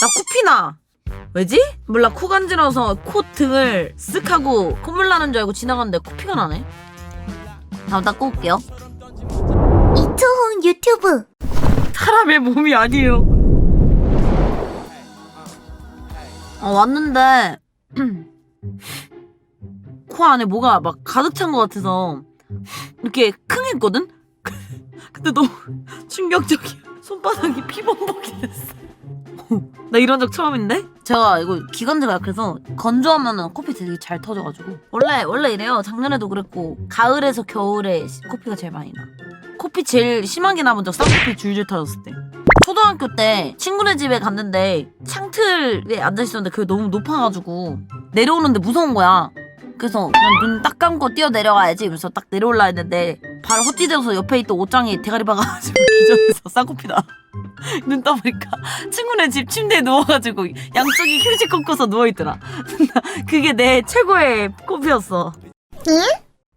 나 코피나. 왜지? 몰라 코 간지러서 코 등을 쓱 하고 콧물 나는 줄 알고 지나갔는데 코피가 나네. 다음 닦고 올게요. 이초훈 유튜브 사람의 몸이 아니에요. 어, 왔는데 코 안에 뭐가 막 가득 찬 것 같아서 이렇게 킁했거든? 근데 너무 충격적이야. 손바닥이 피범벅이 됐어. 나 이런 적 처음인데? 제가 이거 기관지가 약해서 건조하면은 코피 되게 잘 터져가지고 원래 원래 이래요. 작년에도 그랬고 가을에서 겨울에 코피가 제일 많이 나. 코피 제일 심하게 나본 적 쌍코피 줄줄 터졌을 때. 초등학교 때 친구네 집에 갔는데 창틀에 앉아 있었는데 그게 너무 높아가지고 내려오는데 무서운 거야. 그래서 그냥 눈 딱 감고 뛰어 내려가야지. 그래서 딱 내려올라 했는데 발 헛디뎌서 옆에 있던 옷장이 대가리 박아가지고 기절해서 쌍코피다. 눈 떠보니까 친구네 집 침대에 누워가지고 양쪽이 휴지 꺾어서 누워있더라. 그게 내 최고의 코피였어.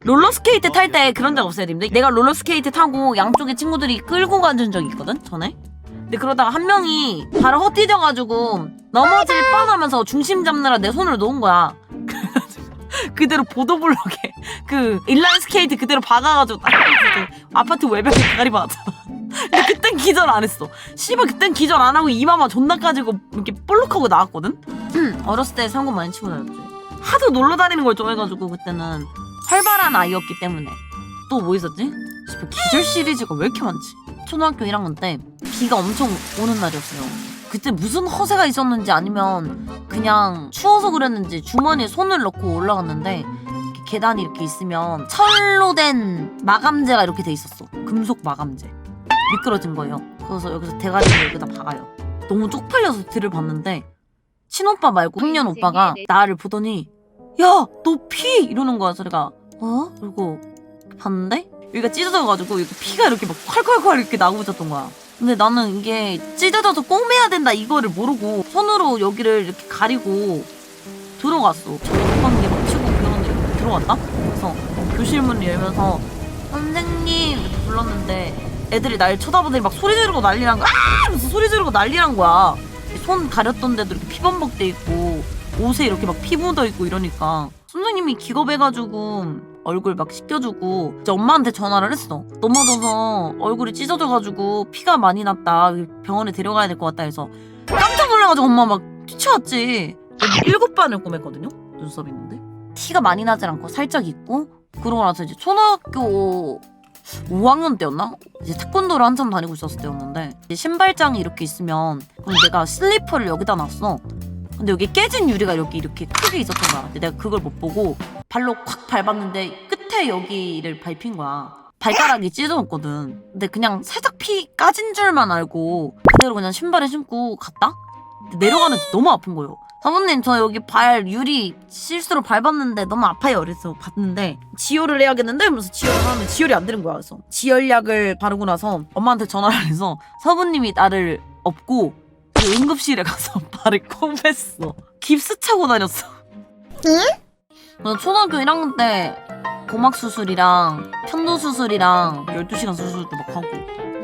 롤러스케이트 탈 때 그런 적 없어요, 님들? 내가 롤러스케이트 타고 양쪽에 친구들이 끌고 가준 적이 있거든, 전에? 근데 그러다가 한 명이 발을 헛디뎌가지고 넘어질 뻔하면서 중심 잡느라 내 손을 놓은 거야. 그대로 보도블록에 그 인라인 스케이트 그대로 박아가지고 딱 이렇게 아파트 외벽에 대가리 박았잖아. 근데 기절 안 했어. 씨발 그땐 기절 안 하고 이마만 존나 까지고 이렇게 볼록하고 나왔거든? 어렸을 때 상고 많이 치고 다녔지. 하도 놀러 다니는 걸 좋아해가지고 그때는 활발한 아이였기 때문에 또 뭐 있었지? 씨발 기절 시리즈가 왜 이렇게 많지? 초등학교 1학년 때 비가 엄청 오는 날이었어요. 그때 무슨 허세가 있었는지 아니면 그냥 추워서 그랬는지 주머니에 손을 넣고 올라갔는데 계단이 이렇게 있으면 철로 된 마감재가 이렇게 돼 있었어. 금속 마감재. 미끄러진 거예요. 그래서 여기서 대가리를 여기다 박아요. 너무 쪽팔려서 뒤를 봤는데 친오빠 말고 학년 오빠가 나를 보더니 야 너 피! 이러는 거야. 소리가 어? 그리고 봤는데 여기가 찢어져가지고 여기 피가 이렇게 막 콸콸콸 이렇게 나고 있었던 거야. 근데 나는 이게 찢어져서 꼬매야 된다 이거를 모르고 손으로 여기를 이렇게 가리고 들어갔어. 저 오빠는 게막 치고 그러는데 들어갔다? 그래서 교실 문을 열면서 선생님! 이렇게 불렀는데 애들이 날 쳐다보더니 막 소리 지르고 난리 난 거야. 아! 하면서 소리 지르고 난리 난 거야. 손 가렸던 데도 이렇게 피범벅돼 있고 옷에 이렇게 막 피 묻어 있고 이러니까. 선생님이 기겁해가지고 얼굴 막 씻겨주고 이제 엄마한테 전화를 했어. 넘어져서 얼굴이 찢어져가지고 피가 많이 났다. 병원에 데려가야 될 것 같다 해서 깜짝 놀라가지고 엄마 막 뛰쳐왔지. 일곱 반을 꼬맸거든요? 눈썹 있는데. 티가 많이 나질 않고 살짝 있고 그러고 나서 이제 초등학교 5학년 때였나? 이제 태권도를 한참 다니고 있었을 때였는데 이제 신발장이 이렇게 있으면 그럼 내가 슬리퍼를 여기다 놨어 근데 여기 깨진 유리가 여기 이렇게 크게 있었던 거야. 근데 내가 그걸 못 보고 발로 콱 밟았는데 끝에 여기를 밟힌 거야. 발가락이 찢어졌거든. 근데 그냥 살짝 피 까진 줄만 알고 그대로 그냥 신발에 신고 갔다? 내려가는데 너무 아픈 거예요. 사모님 저 여기 발 유리 실수로 밟았는데 너무 아파요. 그래서 봤는데 지혈을 해야겠는데? 이러면서 지혈을 하면 지혈이 안 되는 거야. 그래서 지혈약을 바르고 나서 엄마한테 전화를 해서 사부님이 나를 업고 그 응급실에 가서 발을 콩했어. 깁스 차고 다녔어. 나 초등학교 1학년 때 고막 수술이랑 편도 수술이랑 12시간 수술도 막 하고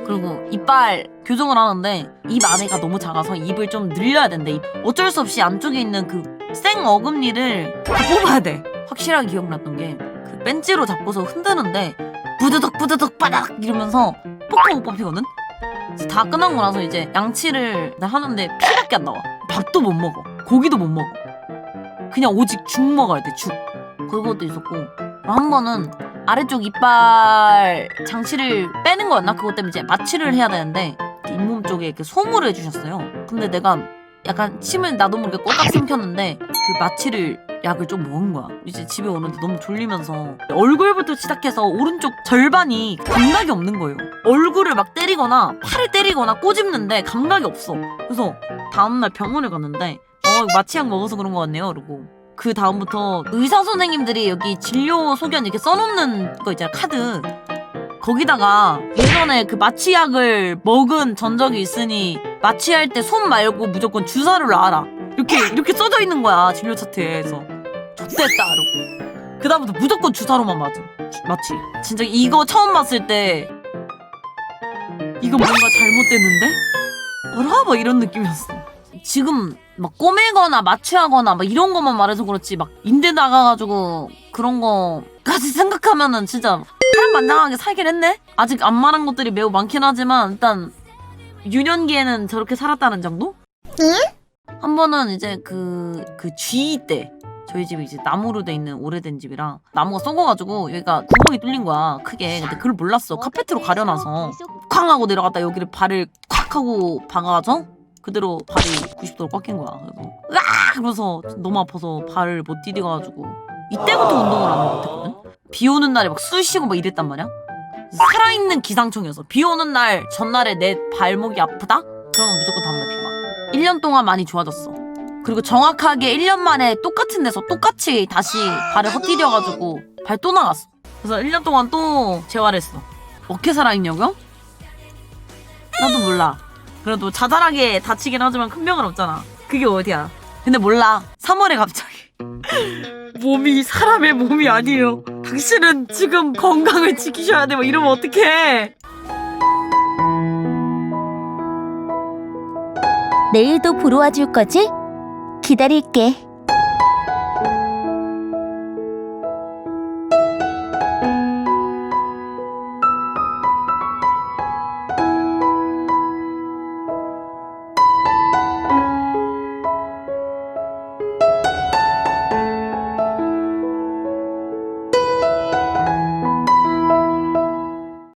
그리고 이빨 교정을 하는데 입 안에가 너무 작아서 입을 좀 늘려야 된대. 입- 어쩔 수 없이 안쪽에 있는 그 생 어금니를 다 뽑아야 돼. 확실하게 기억났던 게 그 벤치로 잡고서 흔드는데 부드덕 부드덕 바닥 이러면서 못 뽑히거든? 다 끝나고 나서 이제 양치를 하는데 피밖에 안 나와. 밥도 못 먹어. 고기도 못 먹어. 그냥 오직 죽 먹어야 돼, 죽. 그것도 있었고. 한 번은 아래쪽 이빨 장치를 빼는 거였나? 그것 때문에 이제 마취를 해야 되는데 잇몸 쪽에 이렇게 솜을 해주셨어요. 근데 내가 약간 침을 나도 모르게 꼬박 삼켰는데 그 마취를 약을 좀 먹은 거야. 이제 집에 오는데 너무 졸리면서 얼굴부터 시작해서 오른쪽 절반이 감각이 없는 거예요. 얼굴을 막 때리거나 팔을 때리거나 꼬집는데 감각이 없어. 그래서 다음날 병원에 갔는데 어 마취약 먹어서 그런 거 같네요. 그러고 그 다음부터 의사 선생님들이 여기 진료 소견 이렇게 써놓는 거 있잖아 카드. 거기다가 예전에 그 마취약을 먹은 전적이 있으니 마취할 때 손 말고 무조건 주사를 놔라. 이렇게 이렇게 써져 있는 거야 진료 차트에. 그래서 좋됐다 이러고. 그 다음부터 무조건 주사로만. 주- 마취. 진짜 이거 처음 봤을 때 이거 뭔가 잘못됐는데? 어라? 막 이런 느낌이었어. 지금 막 꼬매거나 마취하거나 막 이런 것만 말해서 그렇지 막 인대 나가가지고 그런 거까지 생각하면은 진짜 사람 만장하게 살긴 했네? 아직 안 말한 것들이 매우 많긴 하지만 일단 유년기에는 저렇게 살았다는 정도? 한 번은 이제 그, 그 G 때 저희 집이 이제 나무로 돼 있는 오래된 집이라 나무가 썩어가지고 여기가 구멍이 뚫린 거야 크게 근데 그걸 몰랐어 카페트로 가려놔서 쾅 하고 내려갔다 여기를 발을 콱 하고 박아서 그대로 발이 90도로 꺾인 거야 그래서 으아 그래서 너무 아파서 발을 못 디뎌가지고 이때부터 운동을 안 못했거든 비 오는 날에 막 쑤시고 막 이랬단 말이야 살아있는 기상청이었어 비 오는 날 전날에 내 발목이 아프다? 그러면 무조건 다음날 비와 1년 동안 많이 좋아졌어 그리고 정확하게 1년 만에 똑같은 데서 똑같이 다시 발을 헛디뎌가지고 발 또 나갔어. 그래서 1년 동안 또 재활했어. 어떻게 살아있냐고요? 나도 몰라. 그래도 자잘하게 다치긴 하지만 큰 병은 없잖아. 그게 어디야? 근데 몰라. 3월에 갑자기 몸이 사람의 몸이 아니에요. 당신은 지금 건강을 지키셔야 돼. 뭐 이러면 어떡해? 내일도 보러 와줄 거지? 기다릴게.